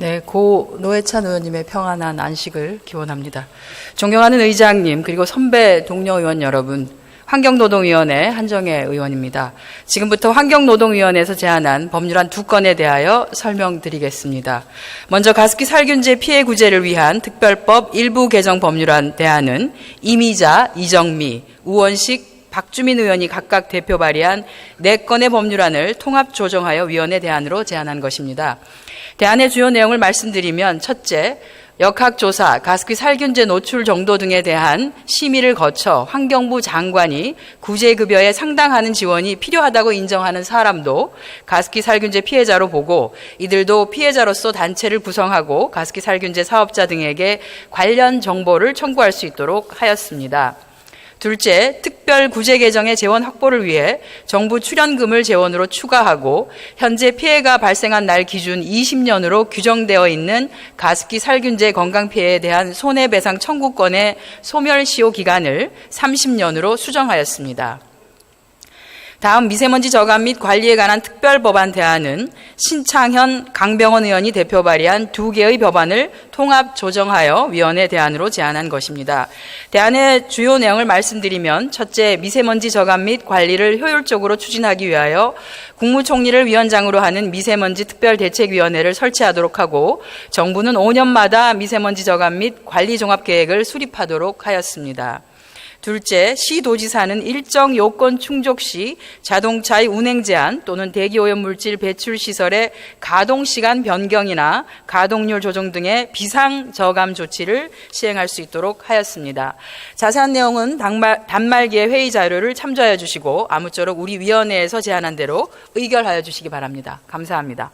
네, 고 노회찬 의원님의 평안한 안식을 기원합니다. 존경하는 의장님, 그리고 선배 동료 의원 여러분, 환경노동위원회 한정혜 의원입니다. 지금부터 환경노동위원회에서 제안한 법률안 두 건에 대하여 설명드리겠습니다. 먼저 가습기 살균제 피해 구제를 위한 특별법 일부 개정 법률안 대안은 이미자, 이정미, 우원식, 박주민 의원이 각각 대표 발의한 네 건의 법률안을 통합 조정하여 위원회 대안으로 제안한 것입니다. 대안의 주요 내용을 말씀드리면 첫째, 역학조사, 가습기 살균제 노출 정도 등에 대한 심의를 거쳐 환경부 장관이 구제급여에 상당하는 지원이 필요하다고 인정하는 사람도 가습기 살균제 피해자로 보고 이들도 피해자로서 단체를 구성하고 가습기 살균제 사업자 등에게 관련 정보를 청구할 수 있도록 하였습니다. 둘째, 특별 구제 계정의 재원 확보를 위해 정부 출연금을 재원으로 추가하고 현재 피해가 발생한 날 기준 20년으로 규정되어 있는 가습기 살균제 건강 피해에 대한 손해배상 청구권의 소멸 시효 기간을 30년으로 수정하였습니다. 다음 미세먼지 저감 및 관리에 관한 특별 법안 대안은 신창현, 강병원 의원이 대표 발의한 두 개의 법안을 통합 조정하여 위원회 대안으로 제안한 것입니다. 대안의 주요 내용을 말씀드리면 첫째, 미세먼지 저감 및 관리를 효율적으로 추진하기 위하여 국무총리를 위원장으로 하는 미세먼지 특별대책위원회를 설치하도록 하고 정부는 5년마다 미세먼지 저감 및 관리 종합 계획을 수립하도록 하였습니다. 둘째, 시도지사는 일정 요건 충족 시 자동차의 운행 제한 또는 대기오염 물질 배출 시설의 가동 시간 변경이나 가동률 조정 등의 비상 저감 조치를 시행할 수 있도록 하였습니다. 자세한 내용은 단말, 단말기의 회의 자료를 참조하여 주시고 아무쪼록 우리 위원회에서 제안한 대로 의결하여 주시기 바랍니다. 감사합니다.